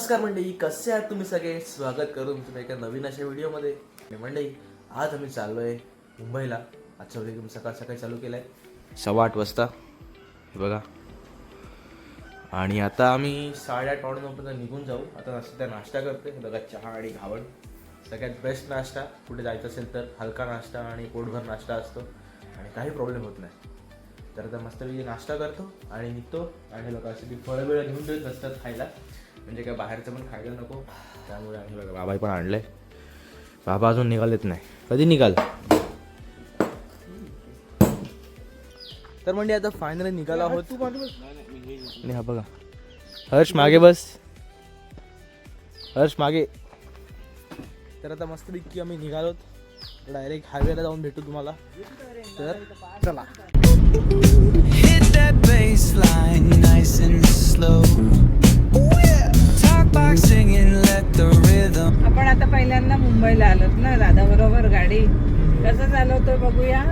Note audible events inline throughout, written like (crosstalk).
नमस्कार मंडळी कसे आहात तुम्ही सगळे? स्वागत करू तुमच्या एका नवीन अशा व्हिडिओमध्ये. मंडळी आज आम्ही चाललो आहे मुंबईला. आजच्या व्हिडिओ तुम्ही सकाळ सकाळी चालू केलं आहे सव्वा आठ वाजता. बघा. आणि आता आम्ही साडेआठ पावणे निघून जाऊ. आता सध्या नाश्ता करते बघा चहा आणि घावण. सगळ्यात बेस्ट नाश्ता. कुठे जायचं असेल तर हलका नाश्ता आणि पोटभर नाश्ता असतो. आणि काही प्रॉब्लेम होत नाही. तर आता मस्तपैकी नाश्ता करतो आणि निघतो. आणि लोक असे ती फळं बिळं घेऊन देत नसतात खायला. म्हणजे काय बाहेरचं पण खायला नको. त्यामुळे आम्ही बघा बाबाही पण आणलंय. बाबा अजून निघालेत नाही. कधी निघाल? तर म्हणजे आता फायनली निघाला आहोत आणि हा बघा. हर्ष मागे बस. हर्ष मागे. तर आता मस्तपैकी आम्ही निघालो डायरेक्ट हायवेला जाऊन भेटू तुम्हाला. तर चला. Hit that bass line nice and slow. आपण आता पहिल्यांदा मुंबईला आलोत ना दादा बरोबर गाडी. कसं चालवतोय बघूया.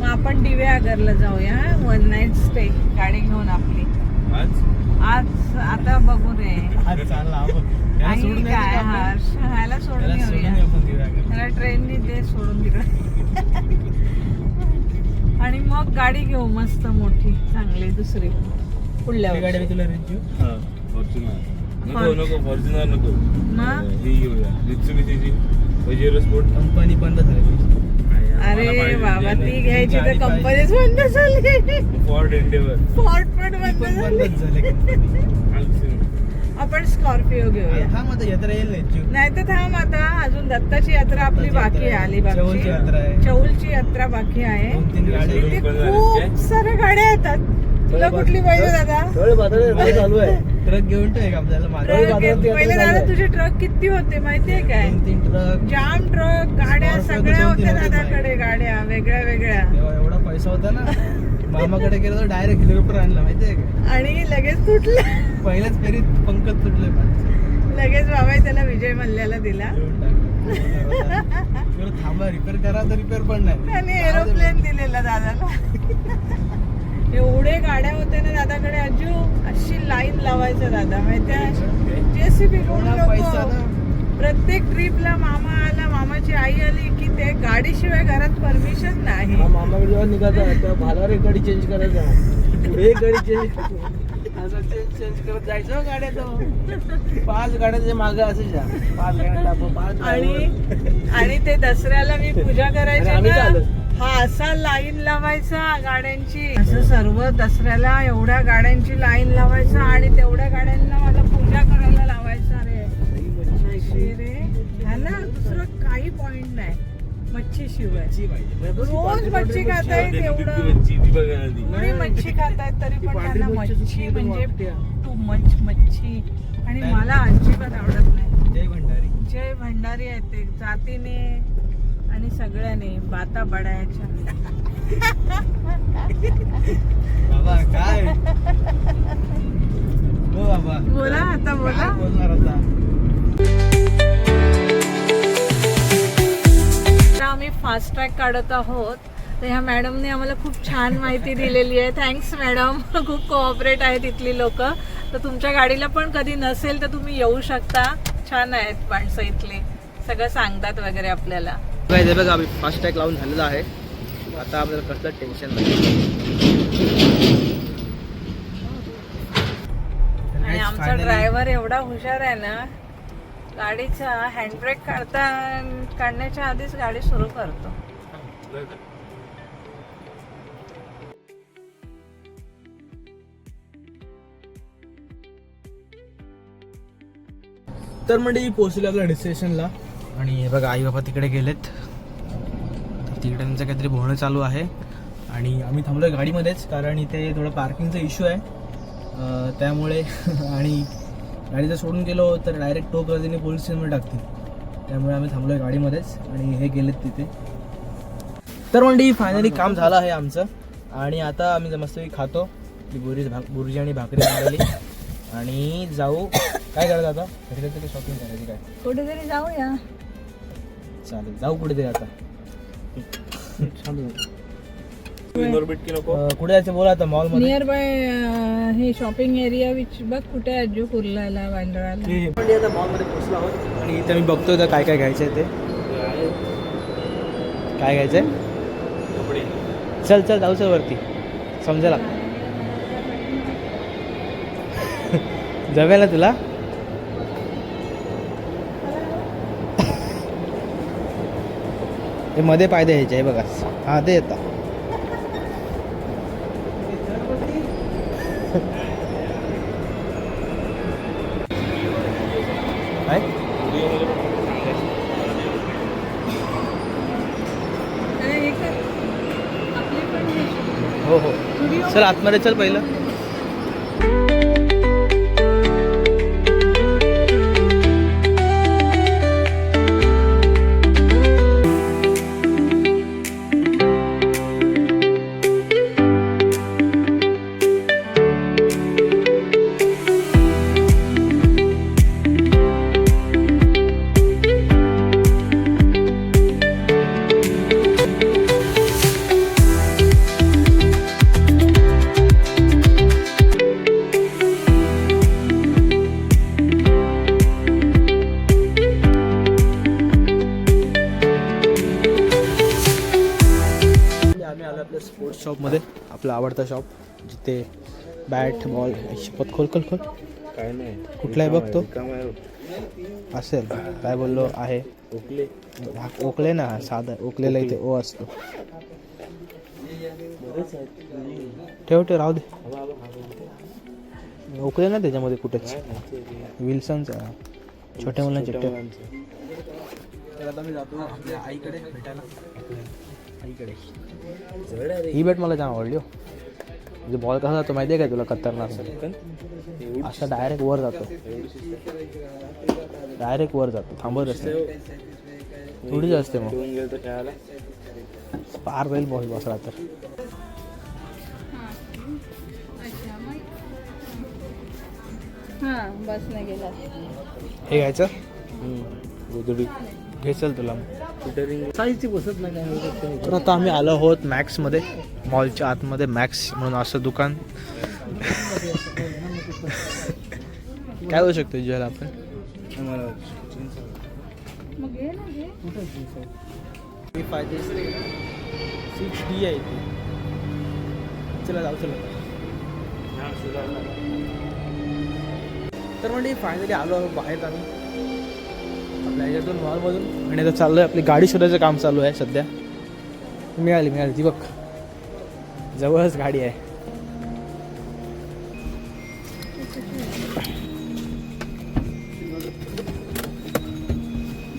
मग आपण दिवे आगरला जाऊया. वन नाईट स्टे गाडी घेऊन आपली. आज? आता बघू रे. आई काय ह्याला सोडून ह्याला ट्रेननी दे सोडून तिकडे. आणि मग गाडी घेऊ मस्त मोठी चांगली दुसरी. पुढल्या वर्षी. तुला रेंज नको नको फॉर्च्युनर नको. मग? ही घेऊया. मित्सुबिशीची पजेरो स्पोर्ट कंपनी बंद झाली. अरे बाबा ती घ्यायची तर कंपनीच बंद झाली. फॉर्ड फॉर्ट पण बंद झाली. आपण स्कॉर्पिओ घेऊया. हा मग यात्रा येईल नाही तर थांब आता अजून दत्ताची यात्रा आपली बाकी आहे. चौलची यात्रा आहे. अलिबागची चौलची यात्रा बाकी आहे. खूप? साऱ्या गाड्या येतात. तुला कुठली पाहिजे दादा? चालू आहे. ट्रक घेऊन ठेव आपल्याला दादा तुझे ट्रक किती होते माहितीये काय? ट्रक. जाम ट्रक गाड्या सगळ्या होत्या होते दादाकडे गाड्या वेगळ्या वेगळ्या. एवढा पैसा होता ना. (laughs) मामाकडे गेलो तर डायरेक्ट हेलिकॉप्टर आणला माहितीये का? आणि लगेच तुटलं. पहिल्याच फेरीत पंकज तुटले लगेच बाबाई त्याला विजय मल्ल्याला दिला. (laughs) थांबा रिपेअर करा तर रिपेअर पण नाही. त्याने एरोप्लेन दिलेला दादाला. (laughs) एवढे गाड्या होत्या ना दादाकडे अजू अशी लाईन लावायचं दादा माहितीये जेसीबी प्रत्येक ट्रिपला मामा आला मामाची आई आली की ते गाडीशिवाय घरात परमिशन नाही. मामाकडे जेव्हा निघायचा भालावर एक गाडी चेंज करायचा. एक गाडी चेंज चेंज करत जायचं हो गाड्या तो पाच गाड्याच्या मागे असायच्या पाच गाड्या पाच आणि आणि ते दसऱ्याला मी पूजा करायची ना. हा असा लाईन लावायचा गाड्यांची. असं सर्व दसऱ्याला एवढ्या गाड्यांची लाईन लावायचा आणि तेवढ्या गाड्यांना मला पूजा करायला लावायचा. रे रे. ह्याला दुसरं काही पॉइंट नाही. मच्छी शिवाय रोज मच्छी खातायत एवढं. मच्छी खातायत तरी पण त्यांना मच्छी म्हणजे टू मच मच्छी. आणि मला अजिबात आवडत नाही. जय भंडारी. जय भंडारी आहेत ते जातीने आणि सगळ्याने. बाता बडायच्या. बाबा काय? (laughs) हो बाबा. बोला आता बोला. बोलणार आता? फास्ट ट्रॅक काढत आहोत. तर ह्या मॅडमने आम्हाला खूप छान माहिती दिलेली आहे. थँक्स मॅडम (laughs) खूप कोऑपरेट आहेत इथली लोक. तर तुमच्या गाडीला पण कधी नसेल तर तुम्ही येऊ शकता. छान आहेत माणसं इथली. सगळं सांगतात वगैरे आपल्याला. बघा आम्ही फास्ट टॅग लावून झालेला आहे. आता आपल्याला कसलं टेन्शन नाही. आणि आमचा ड्रायव्हर एवढा हुशार आहे ना गाडीचा हँडब्रेक काढता काढण्याच्या आधीच गाडी सुरू करतो. तर म्हणजे पोहोचले आपल्या डेस्टिनेशनला आणि बघा आई बाबा तिकडे गेलेत. तर तिकडे त्यांचं काहीतरी बोलणं चालू आहे. आणि आम्ही थांबलोय गाडीमध्येच कारण इथे थोडं पार्किंगचा इश्यू आहे. त्यामुळे (laughs) आणि गाडी जर सोडून गेलो तर डायरेक्ट टोक रजेने पोलीस स्टेशनमध्ये टाकतील. त्यामुळे आम्ही थांबलोय गाडीमध्येच आणि हे गेलेत तिथे. तर म्हणजे फायनली काम झालं आहे आमचं. आणि आता आम्ही मस्तपैकी खातो. ती बुरी भाक बुर्जी आणि भाकरी आणलेली आणि जाऊ. काय करायचं आता? घरी तरी शॉपिंग करायची काय? कुठेतरी जाऊया. चालेल जाऊ कुठे ते आता. चालू इंदोर नको. कुठे जायचं बोला आता मॉलमध्ये? नियर बाय हे शॉपिंग एरिया विच बघ कुठे अजू कुर्ल्याला वांद्राला. मी पण आता मॉलमध्ये पोहोचलो आहोत. आणि इथे मी बघतोय तर काय काय घ्यायचं आहे ते. काय घ्यायचं आहे कपडे. चल चल जाऊ चल वरती. समजेल जमेल ना तुला? हे मध्ये पाय द्यायचे आहे बघा. हा ते येतात काय अरे हे कर. आपली पण हो हो. चल आतमध्ये चल पहिलं. आम्ही आलो आपल्या स्पोर्ट्स शॉपमध्ये आपला आवडता शॉप जिथे बॅट बॉल शपथ खोल खोल खोल. काय नाही. कुठला आहे बघ तो? रिकामा आहे. असेल. काय बोललो? आहे. ओकले. ओकले ना साधा ओकलेला इथे ओ असतो. ठेव ठेव राहू दे. ओकले ना त्याच्यामध्ये कुठेच. विल्सनचा छोट्या मुलांचे. तर आता मी जातो आपल्या आईकडे भेटायला. ही बॅट मला जाम आवडली हो. म्हणजे बॉल कसा जातो माहिती आहे काय तुला? खतरनाक. असं डायरेक्ट वर जातो. डायरेक्ट वर जातो. थांबत असते. थोडीच असते मग. पार जाईल बॉल बसला तर. हा हे घ्यायचं? गोदडी घे चल तुला. कुठे रिंग साईजची बसत नाही तर आता आम्ही आलो आहोत मॅक्समध्ये मॉलच्या आतमध्ये मॅक्स म्हणून असं दुकान. काय होऊ शकतो ज्याला आपण? सिक्स डी आहे. चला जाऊ चला. तर म्हणजे फायनली आलो आहोत बाहेर आम्ही. आपल्या ह्याच्यातून मॉलमधून. आणि आता चाललो आहे आपली गाडी शोधायचं काम चालू आहे सध्या. मिळाली मिळाली. ती बघ. जवळच गाडी आहे.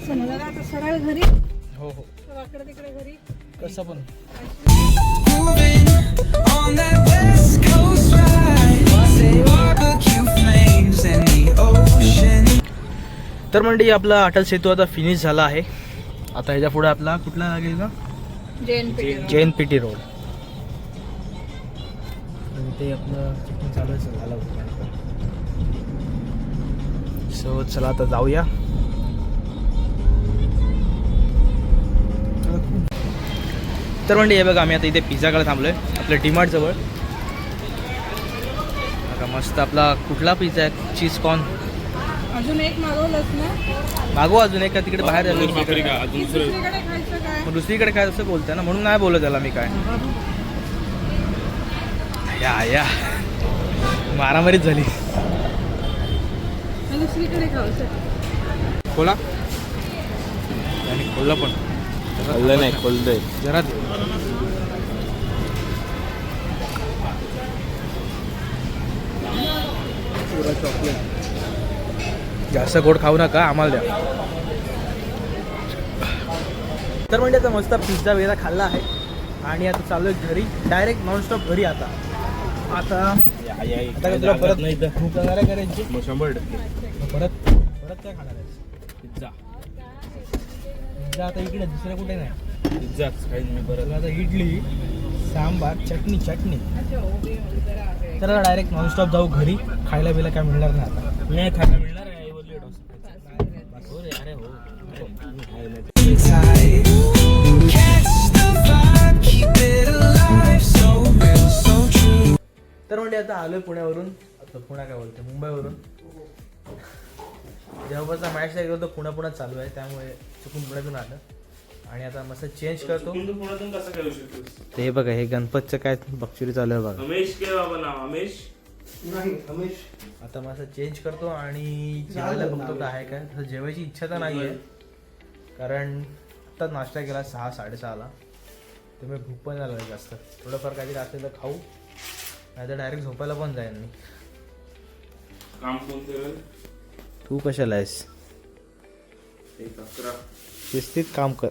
समजा आता सरळ घरी. हो हो. वाकडं तिकडे घरी. कसं पण. On that west coast ride. Say barbecue तर म्हणजे आपला अटल सेतू आता फिनिश झाला आहे. आता ह्याच्या पुढे आपला कुठला लागेल का जैन पीटी रोड. ते आपलं चेकिंग चालू आहे झालं सो चला आता जाऊया. तर म्हणजे हे बघा आम्ही आता इथे पिझ्झाकडे थांबलोय आपल्या डीमार्ट जवळ. बघा मस्त आपला कुठला पिझ्झा आहे? चीज कॉर्न अजून एक मागवलंच ना? मागव अजून एक तिकडे बाहेर दुसरीकडे. खायचं काय? मग दुसरीकडे काय असं बोलतंय ना म्हणून नाही बोलत त्याला मी काय. या या. मारामारीच झाली. मग दुसरीकडे खोला. आणि खोलला पण. खाल्लं नाही खोलतंय. जरा चॉकलेट जास्त गोड खाऊ नका आम्हाला द्या. तर म्हणजे आता मस्त पिझ्झा वगैरे खाल्ला आहे. आणि आता चालू आहे घरी. डायरेक्ट नॉनस्टॉप घरी आता. आता आता तुला परत नाही तर करायची मग शंभर टक्के. परत परत काय खाणार आहे पिझ्झा पिझ्झा आता इकडे दुसरं कुठे नाही. पिझ्झाच खाईन मी परत. आता इडली सांबार चटणी चटणी. तर डायरेक्ट नॉनस्टॉप जाऊ घरी. खायला बिला काय मिळणार नाही आता. नाही खायला मिळणार म्हणजे आता आलोय पुण्यावरून. आता पुण्या काय बोलते? मुंबईवरून. जेव्हापासून मॅच गेलो तो पुण्या पुण्यात चालू आहे. त्यामुळे चुकून पुण्यातून आलं. आणि आता मस्त चेंज करतो. तू पुण्यातून कसं करू शकतोस? ते बघा हे गणपतचं काय बक्षुरी चालू आहे बघा. रमेश के बाबा नाव रमेश? आता मस्त चेंज करतो आणि जेवायला बघतो काय आहे काय. तसं जेवायची इच्छा तर नाही आहे कारण आत्ताच नाश्ता केला सहा साडेसहाला. त्यामुळे भूक पण झालं जास्त. थोडंफार काहीतरी असेल तर खाऊ. नाही तर डायरेक्ट झोपायला पण जाईल मी. काम कोण करेल तू कशाला आहेस? एक अकरा. शिस्तीत काम कर.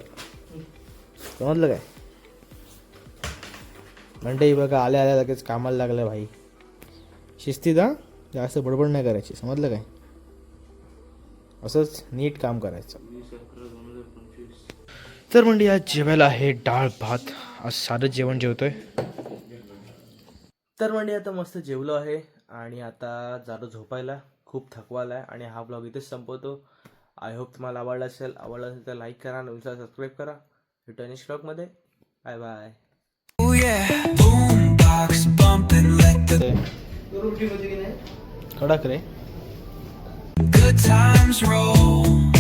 समजलं काय? म्हणजे बघा आल्या आल्या लगेच कामाला लागलं भाई. शिस्तीत हा? जास्त बडबड नाही करायची समजलं काय? असंच नीट काम करायचं. वीस अकरा दोन हजार पंचवीस. तर म्हणजे आज जेवायला आहे डाळ भात. आज साधं जेवण जेवतोय. तर म्हणजे आता मस्त जेवलो आहे आणि आता जातो झोपायला. खूप थकवा आला आहे आणि हा ब्लॉग इथेच संपवतो. आय होप तुम्हाला आवडला असेल. आवडला असेल तर लाईक करा. नवीन सबस्क्राईब करा. भेटू नेक्स्ट ब्लॉगमध्ये बाय बाय कडक रे. good times roll.